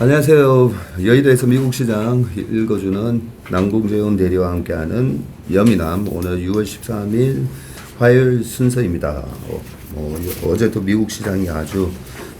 안녕하세요. 여의도에서 미국 시장 읽어주는 남궁재훈 대리와 함께하는 여미남 오늘 6월 13일 화요일 순서입니다. 어, 뭐, 어제도 미국 시장이 아주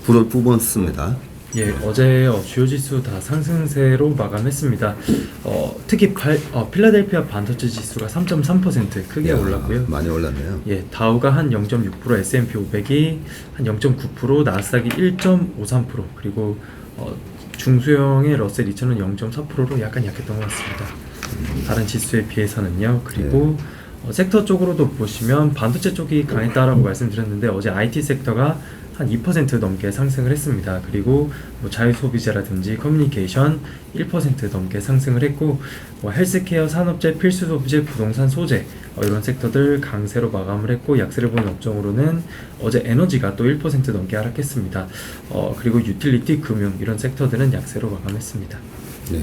불을 뿜었습니다. 예, 어제 어, 주요 지수 다 상승세로 마감했습니다. 어, 특히 팔, 어, 필라델피아 반도체 지수가 3.3% 크게 야, 올랐고요. 많이 올랐네요. 예, 다우가 한 0.6%, S&P 500이 한 0.9%, 나스닥이 1.53%, 그리고 어, 중소형의 러셀 2000은 0.4%로 약간 약했던 것 같습니다. 다른 지수에 비해서는요. 그리고 어, 섹터 쪽으로도 보시면 반도체 쪽이 강했다라고 말씀드렸는데 어제 IT 섹터가 한 2% 넘게 상승을 했습니다. 그리고 뭐 자유소비재라든지 커뮤니케이션 1% 넘게 상승을 했고 뭐 헬스케어, 산업재, 필수 소비재, 부동산 소재 어, 이런 섹터들 강세로 마감을 했고 약세를 보는 업종으로는 어제 에너지가 또 1% 넘게 하락했습니다. 어, 그리고 유틸리티, 금융 이런 섹터들은 약세로 마감했습니다. 네,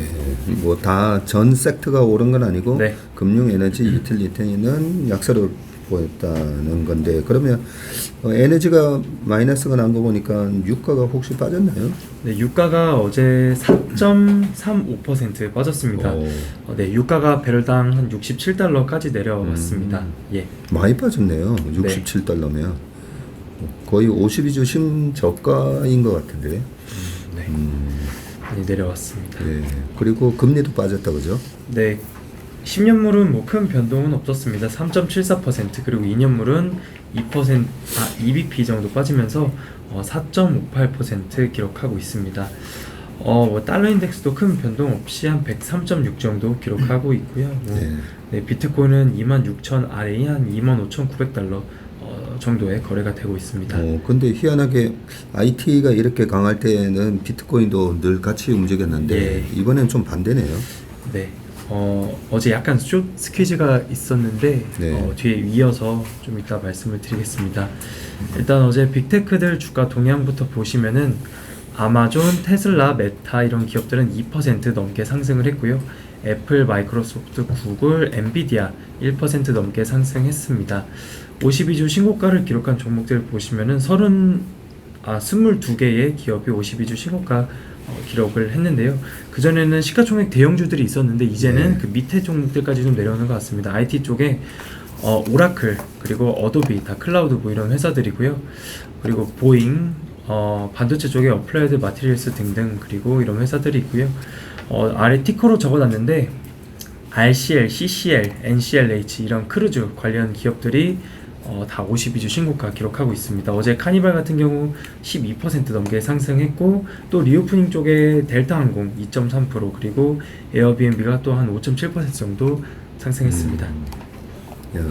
뭐 다 전 섹터가 오른 건 아니고 네. 금융, 에너지, 유틸리티는 약세로 보였다는 건데 그러면 어, 에너지가 마이너스가 난 거 보니까 유가가 혹시 빠졌나요? 네, 유가가 어제 4.35% 빠졌습니다. 오. 어, 네, 유가가 배럴당 한 67달러까지 내려왔습니다. 음. 예. 많이 빠졌네요. 67달러면 거의 52주 신저가인 것 같은데. 네. 음, 많이 내려왔습니다. 예. 그리고 금리도 빠졌다 그죠? 네. 10년물은 뭐 큰 변동은 없었습니다. 3.74% 그리고 2년물은 2%아 2bp 정도 빠지면서 어, 4.58% 기록하고 있습니다. 어, 뭐 달러 인덱스도 큰 변동 없이 한 103.6 정도 기록하고 있고요. 뭐, 네. 네, 비트코인은 26,000 아래인 한 25,900달러 어, 정도의 거래가 되고 있습니다. 어, 근데 희한하게 IT가 이렇게 강할 때는 비트코인도 늘 같이 움직였는데 예. 이번엔 좀 반대네요. 네. 어, 어제 약간 숏 스퀴즈가 있었는데 네. 어, 뒤에 이어서 좀 이따 말씀을 드리겠습니다. 일단 어제 빅테크들 주가 동향부터 보시면은 아마존, 테슬라, 메타 이런 기업들은 2% 넘게 상승을 했고요. 애플, 마이크로소프트, 구글, 엔비디아 1% 넘게 상승했습니다. 52주 신고가를 기록한 종목들 보시면은 30, 아, 22개의 기업이 52주 신고가 어, 기록을 했는데요. 그전에는 시가총액 대형주들이 있었는데 이제는 네. 그 밑에 종목들까지 좀 내려오는 것 같습니다. IT 쪽에 어, 오라클 그리고 어도비 다 클라우드 뭐 이런 회사들이고요. 그리고 보잉 어, 반도체 쪽에 어플라이드 마티리얼스 등등 그리고 이런 회사들이 있고요. 어, 아래 티커로 적어놨는데 RCL, CCL, NCLH 이런 크루즈 관련 기업들이 어, 다 52주 신고가 기록하고 있습니다. 어제 카니발 같은 경우 12% 넘게 상승했고 또 리오프닝 쪽에 델타항공 2.3% 그리고 에어비앤비가 또 한 5.7% 정도 상승했습니다. 야,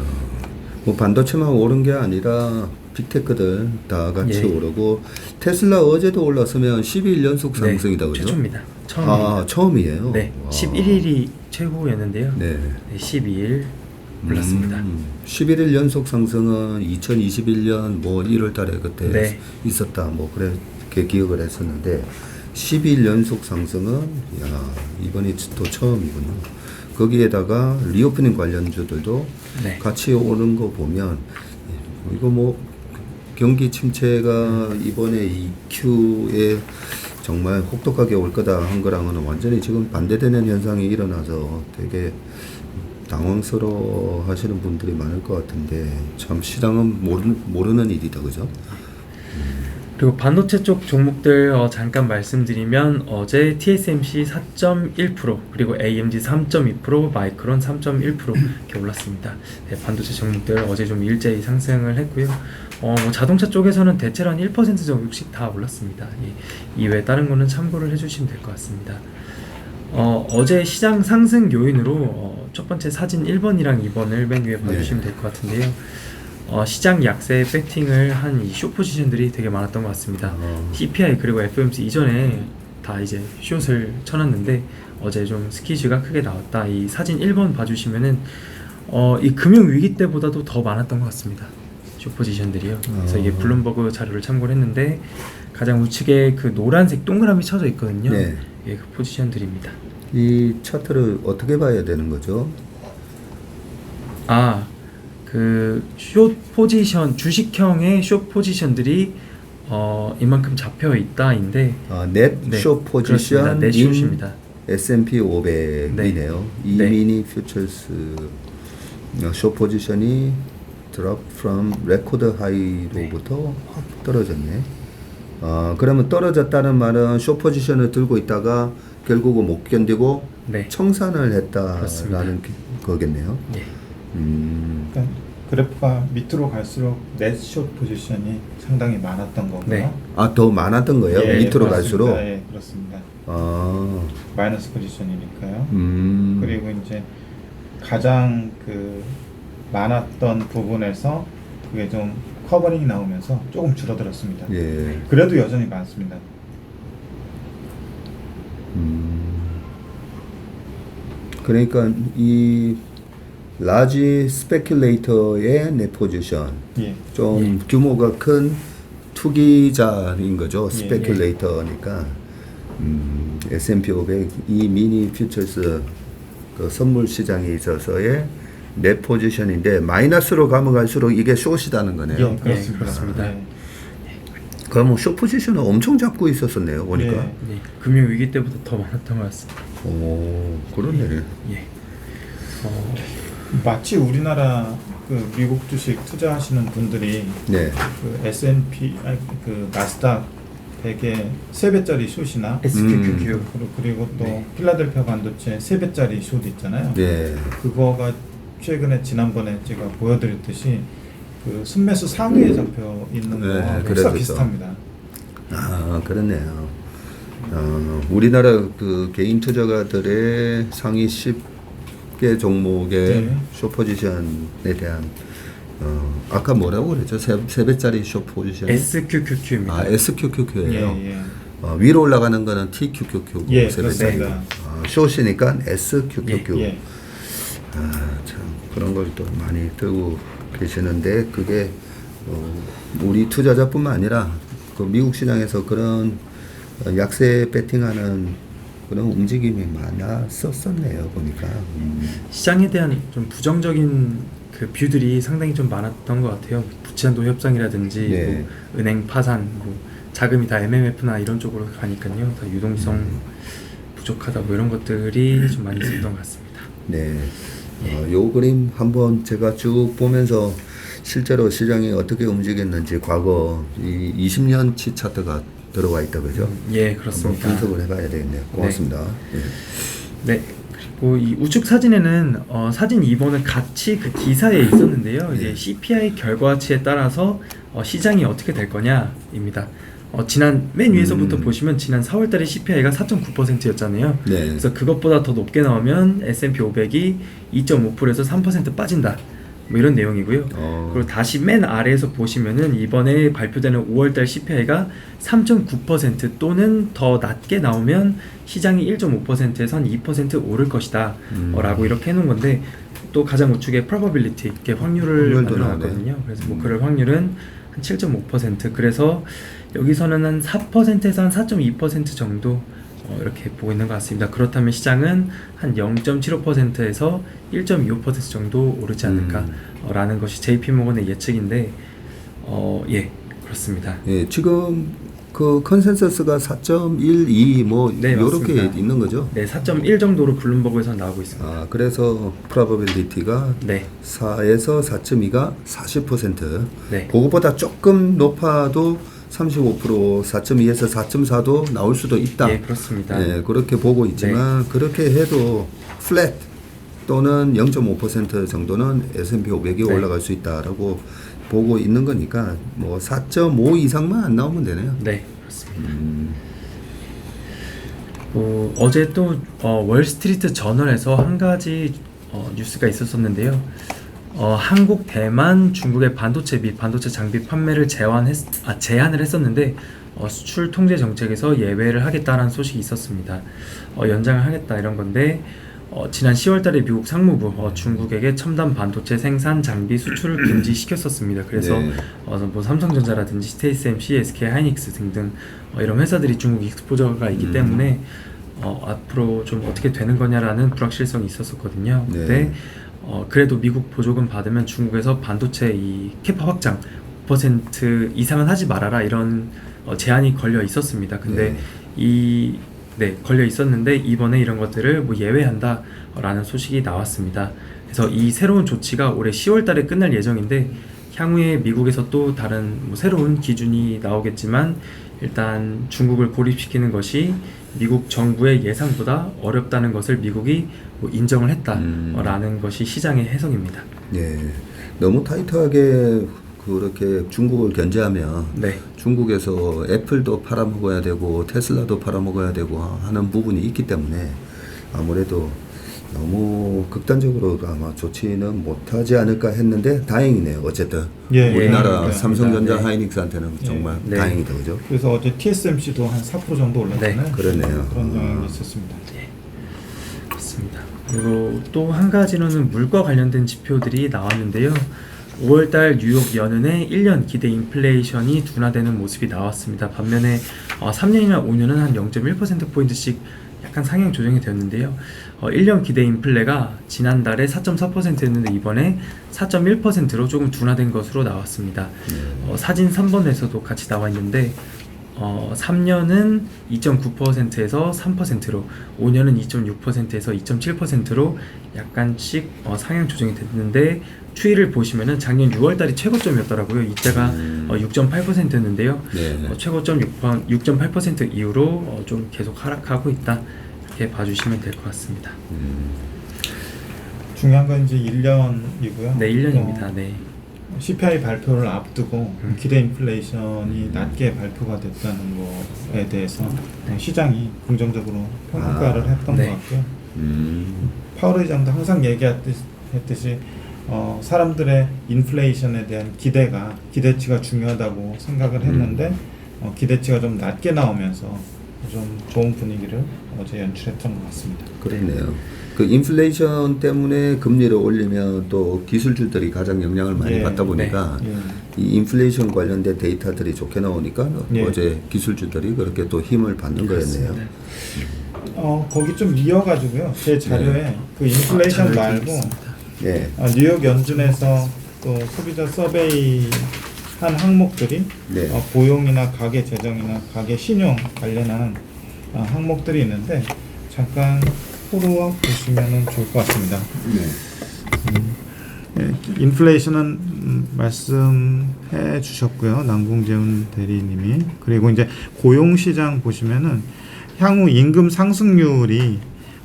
뭐 반도체만 오른 게 아니라 빅테크들 다 같이 예. 오르고 테슬라 어제도 올랐으면 12일 연속 상승이다 네, 그죠? 최초입니다. 처음입니다. 아 처음이에요. 네, 와. 11일이 최고였는데요. 네. 네, 12일 올랐습니다. 음, 11일 연속 상승은 2021년 뭐 1월 달에 그때 네. 있었다. 뭐 그렇게 기억을 했었는데 12일 연속 상승은 야, 이번이 또 처음이군요. 거기에다가 리오프닝 관련주들도 네. 같이 오는 거 보면 이거 뭐 경기 침체가 이번에 EQ에 정말 혹독하게 올 거다 한 거랑은 완전히 지금 반대되는 현상이 일어나서 되게 당황스러워 하시는 분들이 많을 것 같은데 참 시장은 모르는, 모르는 일이다 그죠? 그리고 반도체 쪽 종목들 어, 잠깐 말씀드리면 어제 TSMC 4.1% 그리고 AMD 3.2% 마이크론 3.1% 이렇게 올랐습니다. 네, 반도체 종목들 어제 좀 일제히 상승을 했고요. 어, 뭐 자동차 쪽에서는 대체로 한 1% 정도씩 다 올랐습니다. 예, 이외 다른 거는 참고를 해주시면 될 것 같습니다. 어, 어제 시장 상승 요인으로 어, 첫 번째 사진 1번이랑 2번을 맨 위에 봐주시면 될 것 같은데요. 어, 시장 약세 배팅을 한 이 쇼 포지션들이 되게 많았던 것 같습니다. 어. CPI 그리고 FOMC 이전에 다 이제 숏을 쳐놨는데 어제 좀 스키즈가 크게 나왔다. 이 사진 1번 봐주시면은 어, 이 금융 위기 때보다도 더 많았던 것 같습니다. 숏 포지션들이요. 그래서 이게 어. 블룸버그 자료를 참고를 했는데 가장 우측에 그 노란색 동그라미 쳐져 있거든요. 네. 예, 그 포지션들입니다. 이 차트를 어떻게 봐야 되는 거죠? 아, 그 숏 포지션 주식형의 숏 포지션들이 어, 어, 이만큼 잡혀 있다인데 아, 넷 네, 숏 포지션 그렇습니다. 넷숏입니다. S&P 500이네요. 이 네. 미니 퓨처스 어, 숏 포지션이 드롭 from 레코드 하이로부터 확 떨어졌네. 아, 그러면 떨어졌다는 말은 숏 포지션을 들고 있다가 결국은 못 견디고 네. 청산을 그렇습니다. 했다라는 게- 거겠네요. 예. 음, 그러니까 그래프가 밑으로 갈수록 넷숏 포지션이 상당히 많았던 거고요. 네. 아, 더 많았던 거예요? 예, 밑으로 그렇습니다. 갈수록? 예, 그렇습니다. 아, 마이너스 포지션이니까요. 음. 그리고 이제 가장 그 많았던 부분에서 그게 좀 커버링이 나오면서 조금 줄어들었습니다. 예. 그래도 여전히 많습니다. 음. 그러니까 이 라지 스페큘레이터의 내 포지션 예. 좀 예. 규모가 큰 투기자인 거죠. 예, 스페큘레이터니까 음, S&P 500 이 미니 퓨처스 그 선물 시장에 있어서의 내 포지션인데 마이너스로 가면 갈수록 이게 숏이다는 거네요. 예, 그렇습니다. 예, 그렇습니다. 예. 그러면 숏 포지션을 엄청 잡고 있었었네요. 보니까. 예. 네. 금융 위기 때보다 더 많았던 것 같습니다. 오, 그러네. 예. 어, 마치 우리나라 그 미국 주식 투자하시는 분들이 네. 그 S&P 아니, 그 나스닥 100의 3배짜리 숏이나 SQQQ. 그리고- 그리고 또 네. 필라델피아 반도체 3배짜리 숏 있잖아요. 네. 그거가 최근에 지난번에 제가 보여드렸듯이 그 순매수 상위에 잡혀 있는 네, 거와 흡사 그랬었죠. 비슷합니다. 아, 그렇네요. 어, 우리나라 그 개인 투자가들의 상위 10개 종목의 네. 숏 포지션에 대한 어, 아까 뭐라고 그랬죠? 세, 세 배짜리 숏 포지션. SQQQ입니다. 아, SQQQ예요. 예, 예. 어, 위로 올라가는 거는 TQQQ. 예, 세 배짜리. 그렇습니다. 아, 숏이니까 SQQQ. 예. 아, 참 그런 걸 또 많이 들고 계시는데 그게 어, 우리 투자자뿐만 아니라 그 미국 시장에서 그런 어, 약세 배팅하는 그런 움직임이 많았었었네요 보니까. 음. 시장에 대한 좀 부정적인 그 뷰들이 상당히 좀 많았던 것 같아요. 부채한도 협상이라든지 네. 뭐 은행 파산, 뭐 자금이 다 MMF나 이런 쪽으로 가니까요. 다 유동성 음. 부족하다 뭐 이런 것들이 좀 많이 있었던 것 같습니다. 네. 어, 요 그림 한번 제가 쭉 보면서 실제로 시장이 어떻게 움직였는지 과거 이 20년치 차트가 들어와 있다 그죠? 예, 그렇습니다. 분석을 해봐야 되겠네요. 고맙습니다. 예. 네. 그리고 이 우측 사진에는 어, 사진 2번은 같이 그 기사에 있었는데요. 이제 네. CPI 결과치에 따라서 어, 시장이 어떻게 될 거냐입니다. 어, 지난 맨 위에서부터 음. 보시면 지난 4월달에 CPI가 4.9%였잖아요. 네. 그래서 그것보다 더 높게 나오면 S&P 500이 2.5%에서 3% 빠진다. 뭐 이런 내용이고요. 어. 그리고 다시 맨 아래에서 보시면은 이번에 발표되는 5월달 CPI가 3.9% 또는 더 낮게 나오면 시장이 1.5%에서 한 2% 오를 것이다. 음. 어, 라고 이렇게 해놓은 건데 또 가장 우측에 probability, 이게 확률을 만들어놨거든요. 그래서 음. 목표를 확률은 한 7.5% 그래서 여기서는 한 4%에서 한 4.2% 정도 어, 이렇게 보고 있는 것 같습니다. 그렇다면 시장은 한 0.75%에서 1.25% 정도 오르지 음. 않을까라는 것이 JP 모건의 예측인데 어, 예 그렇습니다. 예, 지금 그 컨센서스가 4.12뭐 네, 요렇게 맞습니다. 있는 거죠. 네, 4.1 정도로 블룸버그에서 나오고 있습니다. 아, 그래서 probability가 네, 4에서 4.2가 40%. 네. 그거보다 조금 높아도 35% 4.2에서 4.4도 나올 수도 있다. 예, 그렇습니다. 예, 그렇게 보고 있지만 그렇게 해도 플랫 또는 0.5% 정도는 S&P 500이 네. 올라갈 수 있다라고 보고 있는 거니까 뭐 4.5 이상만 안 나오면 되네요. 네, 그렇습니다. 음, 어, 어제 또 어, 월스트리트 저널에서 한 가지 어, 뉴스가 있었었는데요. 어, 한국, 대만, 중국의 반도체 및 반도체 장비 판매를 제한했, 아, 제한을 했었는데 어, 수출 통제 정책에서 예외를 하겠다라는 소식이 있었습니다. 어, 연장을 하겠다 이런 건데 어, 지난 10월달에 미국 상무부 어, 중국에게 첨단 반도체 생산 장비 수출을 금지시켰었습니다. 그래서 네. 어, 뭐 삼성전자라든지 TSMC, SK 하이닉스 등등 어, 이런 회사들이 중국 익스포저가 있기 음. 때문에 어, 앞으로 좀 어떻게 되는 거냐라는 불확실성이 있었었거든요. 네. 근데 어, 그래도 미국 보조금 받으면 중국에서 반도체 이 캐파 확장 9% 이상은 하지 말아라 이런 어, 제한이 걸려 있었습니다. 근데 네. 이 네, 걸려 있었는데 이번에 이런 것들을 뭐 예외한다라는 소식이 나왔습니다. 그래서 이 새로운 조치가 올해 10월 달에 끝날 예정인데 향후에 미국에서 또 다른 뭐 새로운 기준이 나오겠지만 일단 중국을 고립시키는 것이 미국 정부의 예상보다 어렵다는 것을 미국이 뭐 인정을 했다라는 것이 시장의 해석입니다. 예. 너무 타이트하게 그렇게 중국을 견제하면 네. 중국에서 애플도 팔아먹어야 되고 테슬라도 팔아먹어야 되고 하는 부분이 있기 때문에 아무래도 너무 극단적으로 아마 좋지는 못하지 않을까 했는데 다행이네요. 어쨌든 예, 우리나라 예, 삼성전자 네. 하이닉스한테는 정말 네. 다행이다, 그죠? 그래서 어제 TSMC도 한 4% 정도 올랐잖아요. 네, 그러네요. 그런 아. 영향이 있었습니다. 그렇습니다. 그리고 또 한 가지로는 물과 관련된 지표들이 나왔는데요. 5월달 뉴욕 연은의 1년 기대 인플레이션이 둔화되는 모습이 나왔습니다. 반면에 어, 3년이나 5년은 한 0.1% 포인트씩 약간 상향 조정이 되었는데요. 어, 1년 기대 인플레가 지난달에 4.4%였는데 이번에 4.1%로 조금 둔화된 것으로 나왔습니다. 어, 사진 3번에서도 같이 나와 있는데 어, 3년은 2.9%에서 3%로, 5년은 2.6%에서 2.7%로 약간씩 어, 상향 조정이 됐는데 추이를 보시면은 작년 6월달이 최고점이었더라고요. 이때가 음. 어, 6.8%였는데요. 네. 어, 최고점 6, 6.8% 이후로 어, 좀 계속 하락하고 있다. 이렇게 봐주시면 될 것 같습니다. 음, 중요한 건 이제 1년이고요. 네, 1년입니다. 네. CPI 발표를 앞두고 음. 기대 인플레이션이 낮게 발표가 됐다는 거에 대해서 네. 시장이 긍정적으로 평가를 아, 했던 네. 것 같고요. 음, 파월 의장도 항상 얘기했듯이 어, 사람들의 인플레이션에 대한 기대가 기대치가 중요하다고 생각을 했는데 어, 기대치가 좀 낮게 나오면서 좀 좋은 분위기를 어제 연출했던 것 같습니다. 그렇네요. 그 인플레이션 때문에 금리를 올리면 또 기술주들이 가장 영향을 많이 예, 받다 보니까 예. 이 인플레이션 관련된 데이터들이 좋게 나오니까 예. 어제 기술주들이 그렇게 또 힘을 받는 거였네요. 어, 거기 좀 이어가지고요. 제 자료에 네. 그 인플레이션 자료를 말고. 예. 아, 뉴욕 연준에서 또 소비자 서베이 한 항목들이 네. 어, 고용이나 가계 재정이나 가계 신용 관련한 어, 항목들이 있는데 잠깐 포로 보시면 좋을 것 같습니다. 예, 인플레이션은 음, 말씀해 주셨고요. 남궁재훈 대리님이 그리고 이제 고용 시장 보시면은 향후 임금 상승률이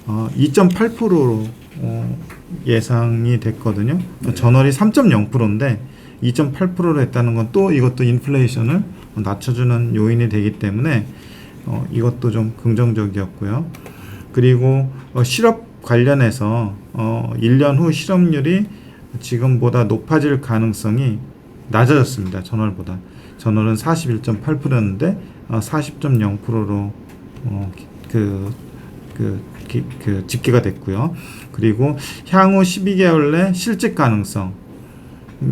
어, 2.8%로 어, 예상이 됐거든요. 전월이 3.0%인데 2.8%로 했다는 건 또 이것도 인플레이션을 낮춰주는 요인이 되기 때문에 어, 이것도 좀 긍정적이었고요. 그리고 어, 실업 관련해서 어, 1년 후 실업률이 지금보다 높아질 가능성이 낮아졌습니다. 전월보다. 전월은 41.8%였는데 어, 40.0%로 어, 그, 그, 기- 그 집계가 됐고요. 그리고 향후 12개월 내 실직 가능성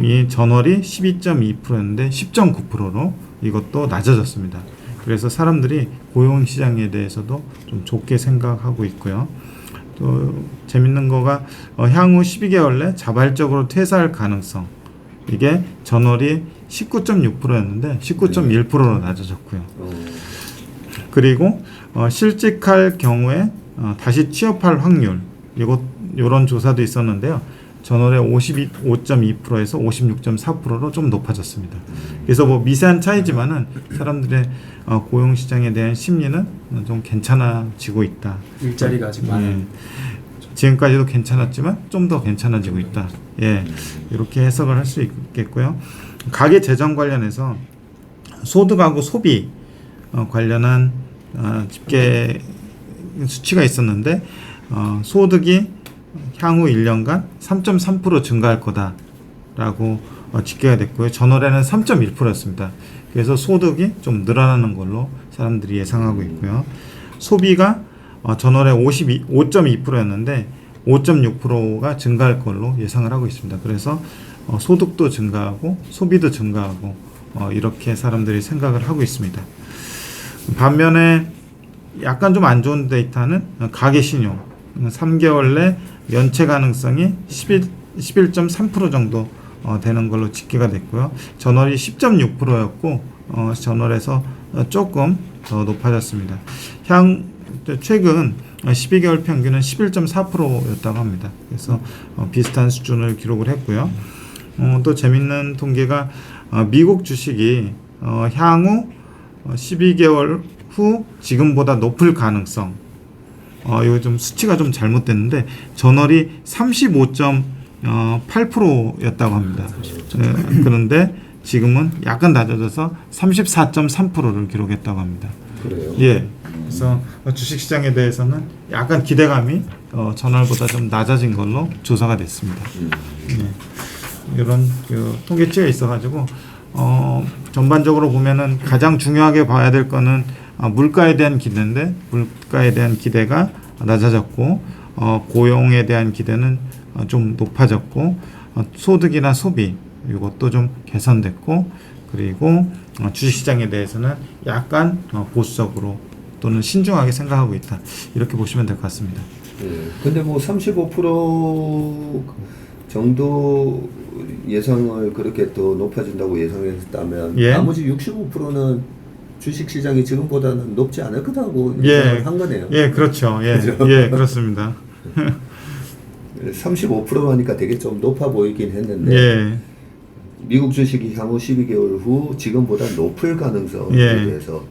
이 전월이 12.2%였는데 10.9%로 이것도 낮아졌습니다. 그래서 사람들이 고용 시장에 대해서도 좀 좋게 생각하고 있고요. 또 재밌는 거가 어, 향후 12개월 내 자발적으로 퇴사할 가능성 이게 전월이 19.6%였는데 19.1%로 낮아졌고요. 어, 그리고 어, 실직할 경우에 어, 다시 취업할 확률 이것 이런 조사도 있었는데요. 전월에 52.2%에서 56.4%로 좀 높아졌습니다. 그래서 뭐 미세한 차이지만은 사람들의 어, 고용 시장에 대한 심리는 좀 괜찮아지고 있다. 일자리가 아직 많은 예. 지금까지도 괜찮았지만 좀 더 괜찮아지고 있다. 예, 이렇게 해석을 할 수 있겠고요. 가계 재정 관련해서 소득하고 소비 어, 관련한 어, 집계 수치가 있었는데 어, 소득이 향후 1년간 3.3% 증가할 거다라고 어, 집계가 됐고요. 전월에는 3.1%였습니다. 그래서 소득이 좀 늘어나는 걸로 사람들이 예상하고 있고요. 소비가 어, 전월에 52, 5.2%였는데 5.6%가 증가할 걸로 예상을 하고 있습니다. 그래서 어, 소득도 증가하고 소비도 증가하고 어, 이렇게 사람들이 생각을 하고 있습니다. 반면에 약간 좀 안 좋은 데이터는 가계 신용 3개월 내 면체 가능성이 11, 11.3% 정도 어, 되는 걸로 집계가 됐고요. 전월이 10.6%였고 어, 전월에서 어, 조금 더 높아졌습니다. 향 최근 12개월 평균은 11.4%였다고 합니다. 그래서 어, 비슷한 수준을 기록을 했고요. 어, 또 재밌는 통계가 어, 미국 주식이 어, 향후 어, 12개월 후 지금보다 높을 가능성. 어, 이거 좀 수치가 좀 잘못됐는데 전월이 35.8%였다고 합니다. 네, 그런데 지금은 약간 낮아져서 34.3%를 기록했다고 합니다. 그래요. 예. 그래서 주식 시장에 대해서는 약간 기대감이 어, 전월보다 좀 낮아진 걸로 조사가 됐습니다. 음. 예. 이런 그 통계치가 있어가지고 어, 전반적으로 보면은 가장 중요하게 봐야 될 거는 어, 물가에 대한 기대인데 물가에 대한 기대가 낮아졌고 어, 고용에 대한 기대는 어, 좀 높아졌고 어, 소득이나 소비 이것도 좀 개선됐고 그리고 어, 주식시장에 대해서는 약간 어, 보수적으로 또는 신중하게 생각하고 있다 이렇게 보시면 될 것 같습니다. 예. 근데 뭐 35% 정도 예상을 그렇게 또 높아진다고 예상했다면 예. 나머지 65%는 주식 시장이 지금보다는 높지 않을 거다고 예. 한 거네요. 예, 그렇죠. 예, 그죠? 예, 그렇습니다. 35%니까 되게 좀 높아 보이긴 했는데 예, 미국 주식이 향후 12개월 후 지금보다 높을 가능성에 예. 대해서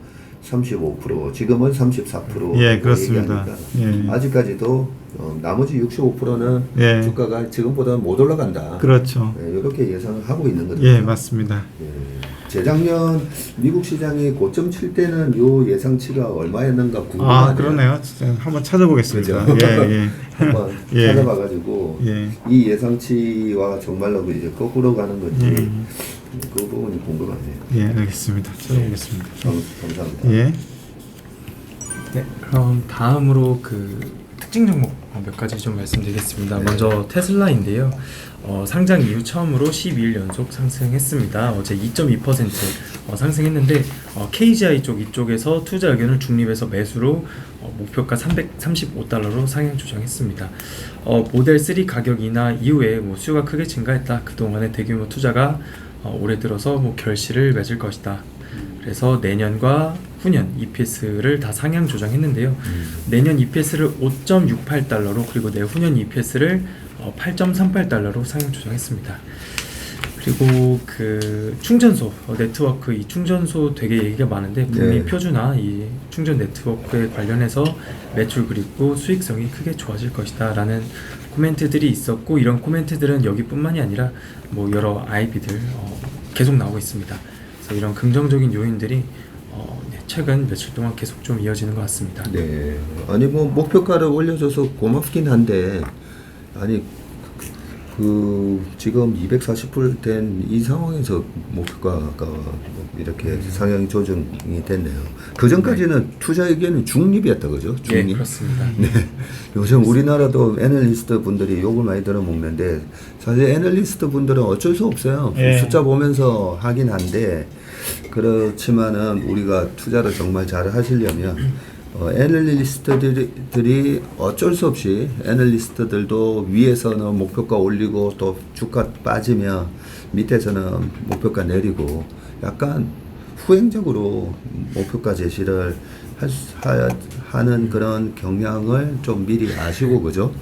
35% 지금은 34% 예, 그렇습니다. 예. 아직까지도 어, 나머지 65%는 예. 주가가 지금보다 못 올라간다. 그렇죠. 예, 이렇게 예상을 하고 있는 거죠. 예, 맞습니다. 예. 재작년 미국 시장이 고점 칠 때는 요 예상치가 얼마였는가 궁금하네요. 아, 그러네요. 진짜 한번 찾아보겠습니다. 그죠? 예, 예. 한번 예. 찾아봐가지고 예. 이 예상치와 정말로 그 이제 거꾸로 가는 건지 음. 그 부분이 궁금하네요. 예, 알겠습니다. 찾아보겠습니다. 감, 감사합니다. 예. 네, 그럼 다음으로 그 특징 종목 몇 가지 좀 말씀드리겠습니다. 먼저 테슬라인데요. 어, 상장 이후 처음으로 12일 연속 상승했습니다. 어제 2.2% 어, 상승했는데 어, KGI 쪽 이쪽에서 투자 의견을 중립해서 매수로 어, 목표가 335달러로 상향 조정했습니다. 어, 모델 3 가격 인하 이후에 뭐 수요가 크게 증가했다. 그동안의 대규모 투자가 어, 올해 들어서 뭐 결실을 맺을 것이다. 그래서 내년과 후년 EPS를 다 상향 조정했는데요. 내년 EPS를 5.68달러로 그리고 내후년 EPS를 어, 8.38달러로 상향 조정했습니다. 그리고 그 충전소 어, 네트워크 이 충전소 되게 얘기가 많은데 북미 네. 표준화 이 충전 네트워크에 관련해서 매출 그리고 수익성이 크게 좋아질 것이다라는 코멘트들이 있었고 이런 코멘트들은 여기뿐만이 아니라 뭐 여러 IB들 어, 계속 나오고 있습니다. 그래서 이런 긍정적인 요인들이 어, 네, 최근 며칠 동안 계속 좀 이어지는 것 같습니다. 네. 아니 뭐 목표가를 올려줘서 고맙긴 한데 아니 그 지금 240불 된 이 상황에서 목표가가 이렇게 상향 조정이 됐네요. 그 전까지는 투자 의견은 중립이었다 그죠? 네, 중립. 그렇습니다. 네. 요즘 우리나라도 애널리스트 분들이 욕을 많이 들어먹는데 사실 애널리스트 분들은 어쩔 수 없어요. 예. 숫자 보면서 하긴 한데 그렇지만은 우리가 투자를 정말 잘 하시려면 어, 애널리스트들이 어쩔 수 없이 애널리스트들도 위에서는 목표가 올리고 또 주가 빠지면 밑에서는 목표가 내리고 약간 후행적으로 목표가 제시를 할 수- 하, 하는 그런 경향을 좀 미리 아시고 그죠?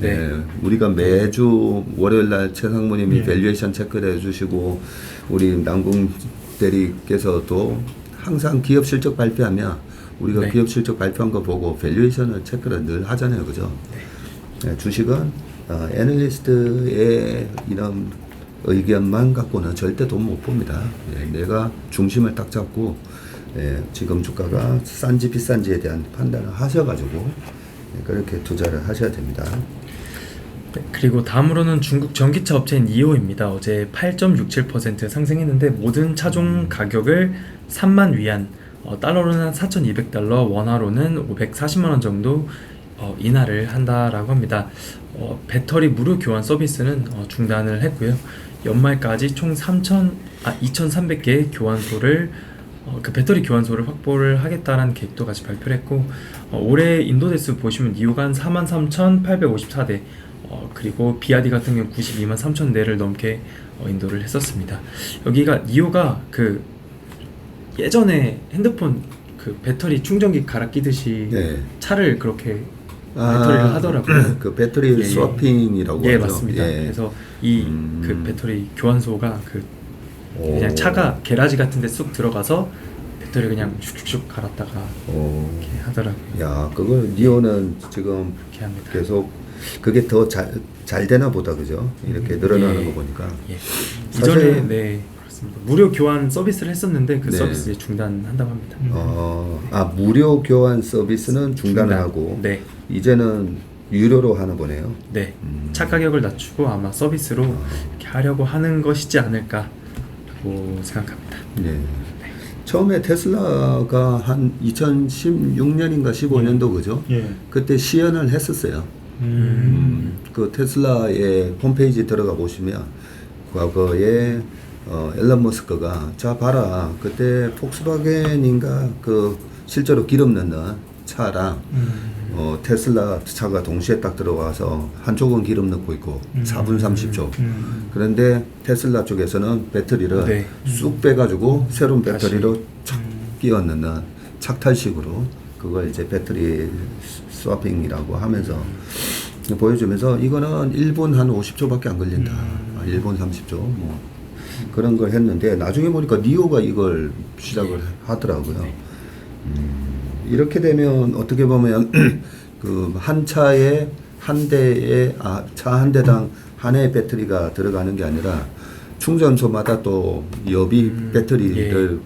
네. 네, 우리가 매주 월요일 날 최상무님이 예. 밸류에이션 체크를 해주시고 우리 남궁 대리께서도 항상 기업 실적 발표하면 우리가 네. 기업 실적 발표한 거 보고 밸류에이션을 체크를 늘 하잖아요, 그죠? 네, 주식은 어, 애널리스트의 이런 의견만 갖고는 절대 돈 못 봅니다. 예, 내가 중심을 딱 잡고 예, 지금 주가가 싼지 비싼지에 대한 판단을 하셔가지고 예, 그렇게 투자를 하셔야 됩니다. 네, 그리고 다음으로는 중국 전기차 업체인 니오입니다. 어제 8.67% 상승했는데 모든 차종 가격을 3만 위안, 어, 달러로는 한 4,200달러, 원화로는 540만 원 정도 어, 인하를 한다라고 합니다. 어, 배터리 무료 교환 서비스는 어, 중단을 했고요. 연말까지 총 3,000, 아, 2,300개의 교환소를 어, 그 배터리 교환소를 확보를 하겠다라는 계획도 같이 발표를 했고 어, 올해 인도 대수 보시면 한 43,854대 어, 그리고 비아디 같은 경우 92만 3천 대를 넘게 어, 인도를 했었습니다. 여기가 니오가 그 예전에 핸드폰 그 배터리 충전기 갈아 끼듯이 예. 차를 그렇게 배터리를 하더라고요. 그 배터리 예, 예. 스와핑이라고 예 하죠. 맞습니다. 예. 그래서 이 음. 그 배터리 교환소가 그 오. 그냥 차가 게라지 같은 데 쑥 들어가서 배터리 그냥 슉슉슉 갈았다가 오. 이렇게 하더라고요. 야, 그거 니오는 지금 이렇게 합니다. 계속 그게 더 잘 잘 되나 보다 그죠? 이렇게 늘어나는 예. 거 보니까. 예. 사실- 이전에 네 그렇습니다. 무료 교환 서비스를 했었는데 그 네. 서비스 이제 중단한다고 합니다. 어, 아 무료 교환 서비스는 중단을 중단. 하고 네. 이제는 유료로 하나 보네요. 네. 음. 차 가격을 낮추고 아마 서비스로 이렇게 하려고 하는 것이지 않을까라고 생각합니다. 예. 처음에 테슬라가 한 2016년인가 15년도 그죠? 예. 그때 시연을 했었어요. 음, 그 테슬라의 홈페이지 들어가 보시면 과거에 어, 앨런 머스크가 자 봐라. 그때 폭스바겐인가 그 실제로 기름 넣는 차랑 어, 테슬라 차가 동시에 딱 들어와서 한쪽은 기름 넣고 있고 4분 30초 그런데 테슬라 쪽에서는 배터리를 네. 쑥 빼가지고 새로운 다시. 배터리로 착 끼워 넣는 착탈식으로 그걸 이제 배터리 스와핑이라고 하면서 보여주면서 이거는 1분 한 50초밖에 안 걸린다. 아, 1분 30초 뭐 그런 걸 했는데 나중에 보니까 니오가 이걸 시작을 하더라고요. 음, 이렇게 되면 어떻게 보면 그 한 차에 한 대에 아, 차 한 대당 한 해의 배터리가 들어가는 게 아니라 충전소마다 또 여비 음, 배터리를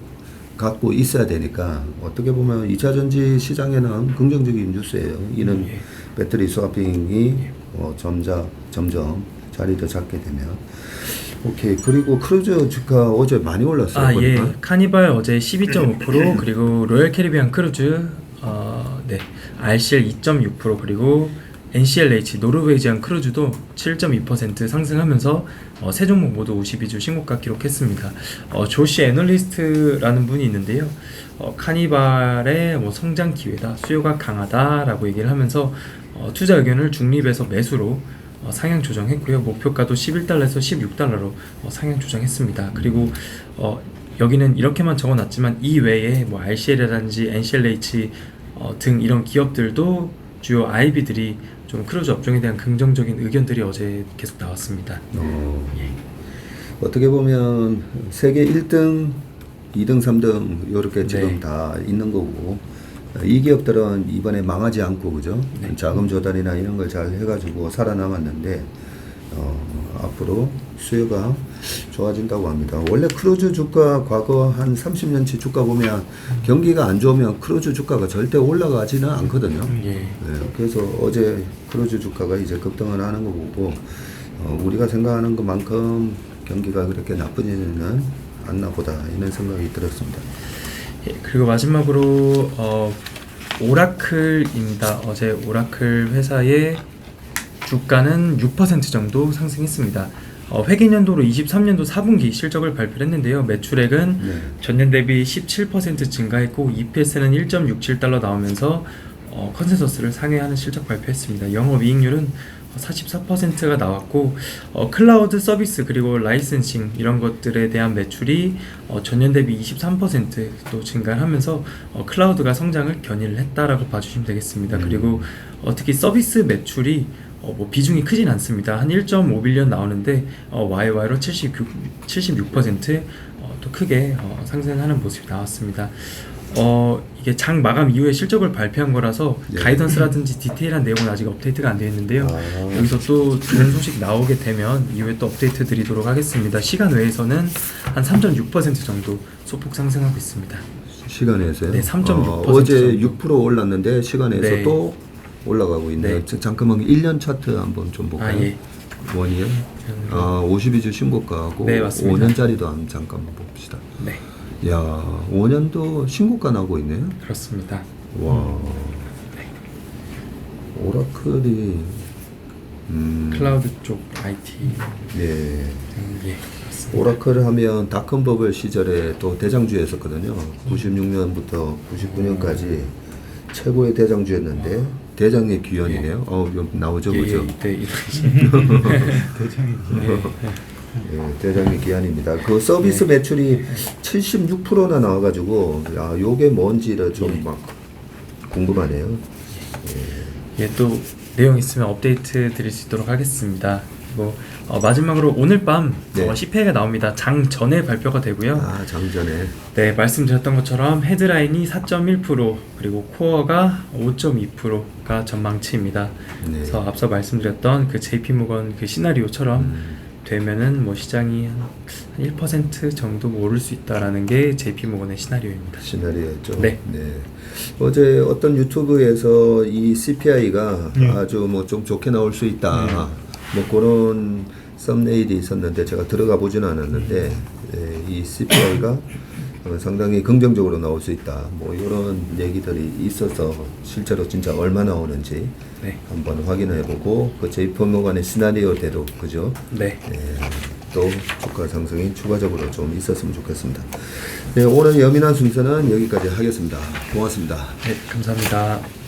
갖고 있어야 되니까 어떻게 보면 2차 전지 시장에는 긍정적인 뉴스예요. 이는 예. 배터리 스와핑이 어, 점자 점점 자리를 잡게 되면 오케이 그리고 크루즈 주가 어제 많이 올랐어요. 아, 예. 보니까. 카니발 어제 12.5% 그리고 로열 캐리비안 크루즈 어, 네. RCL 2.6% 그리고 NCLH 노르웨이지안 크루즈도 7.2% 상승하면서 어, 세 종목 모두 52주 신고가 기록했습니다. 어, 조시 애널리스트라는 분이 있는데요. 어, 카니발의 뭐 성장 기회다, 수요가 강하다라고 얘기를 하면서 어, 투자 의견을 중립에서 매수로 어, 상향 조정했고요. 목표가도 11달러에서 16달러로 어, 상향 조정했습니다. 그리고 어, 여기는 이렇게만 적어놨지만 이 외에 뭐 RCL이라든지 NCLH 어, 등 이런 기업들도 주요 IB들이 좀 크루즈 업종에 대한 긍정적인 의견들이 어제 계속 나왔습니다. 어, 어떻게 보면 세계 1등, 2등, 3등 이렇게 지금 네. 다 있는 거고 이 기업들은 이번에 망하지 않고 그죠? 네. 자금 조달이나 이런 걸 잘 해가지고 살아남았는데 어, 앞으로 수요가 좋아진다고 합니다. 원래 크루즈 주가 과거 한 30년치 주가 보면 경기가 안 좋으면 크루즈 주가가 절대 올라가지는 않거든요. 예. 네, 그래서 어제 크루즈 주가가 이제 급등을 하는 거 보고 어, 우리가 생각하는 것만큼 경기가 그렇게 나쁘지는 않나 보다 이런 생각이 들었습니다. 예, 그리고 마지막으로 어, 오라클입니다. 어제 오라클 회사의 주가는 6% 정도 상승했습니다. 어, 회계년도로 23년도 4분기 실적을 발표를 했는데요. 매출액은 네. 전년 대비 17% 증가했고 EPS는 1.67달러 나오면서 어, 컨센서스를 상회하는 실적 발표했습니다. 영업이익률은 44%가 나왔고 어, 클라우드 서비스 그리고 라이센싱 이런 것들에 대한 매출이 어, 전년 대비 23%또 증가하면서 어, 클라우드가 성장을 견인을 했다라고 봐주시면 되겠습니다. 그리고 어, 특히 서비스 매출이 어, 뭐 비중이 크진 않습니다. 한 1.5빌리언 나오는데 어, YY로 79, 76% 어, 또 크게 어, 상승하는 모습이 나왔습니다. 어, 이게 장 마감 이후에 실적을 발표한 거라서 네. 가이던스라든지 디테일한 내용은 아직 업데이트가 안 되어 있는데요. 아. 여기서 또 좋은 소식 나오게 되면 이후에 또 업데이트 드리도록 하겠습니다. 시간 외에서는 한 3.6% 정도 소폭 상승하고 있습니다. 시간에서요? 네, 3.6% 어, 어제 정도. 6% 올랐는데 시간에서 네. 또 올라가고 있네요. 네. 자, 잠깐만 1년 차트 한번 좀 볼까요? 아, 예. 원이요? 아, 52주 신고가하고 네, 맞습니다. 5년짜리도 한번 잠깐만 봅시다. 네, 야, 5년도 신고가 나고 있네요. 그렇습니다. 와. 오라클이 음, 클라우드 쪽 IT 예. 음, 예, 그렇습니다. 오라클 하면 닷컴 버블 시절에 또 대장주였었거든요. 96년부터 99년까지 최고의 대장주였는데 대장의 귀환이네요. 어, 이거 나오죠, 예, 그죠? 예, 이때 이런 대장이 예, 대장의 기한입니다. 그 서비스 매출이 76%나 나와가지고 야 요게 뭔지를 좀 막 궁금하네요. 예, 또 내용 있으면 업데이트 드릴 수 있도록 하겠습니다. 그리고 어, 마지막으로 오늘 밤 네. 어, CPI가 나옵니다. 장 전에 발표가 되고요. 아 장전에 네, 말씀드렸던 것처럼 헤드라인이 4.1% 그리고 코어가 5.2%가 전망치입니다. 네. 그래서 앞서 말씀드렸던 그 JP 모건 그 시나리오처럼 음. 되면은 뭐 시장이 한 1% 정도 오를 수 있다라는 게 JP 모건의 시나리오입니다. 시나리오였죠. 네. 어제 어떤 유튜브에서 이 CPI가 네. 아주 뭐 좀 좋게 나올 수 있다. 뭐 그런 썸네일이 있었는데 제가 들어가 보지는 않았는데 예, 이 CPI가 어, 상당히 긍정적으로 나올 수 있다. 뭐 이런 얘기들이 있어서 실제로 진짜 얼마 나오는지 네. 한번 확인해 보고 그 제이퍼모간의 시나리오대로 그죠? 네. 예, 또 주가 상승이 추가적으로 좀 있었으면 좋겠습니다. 네, 오늘 여민한 순서는 여기까지 하겠습니다. 고맙습니다. 네, 감사합니다.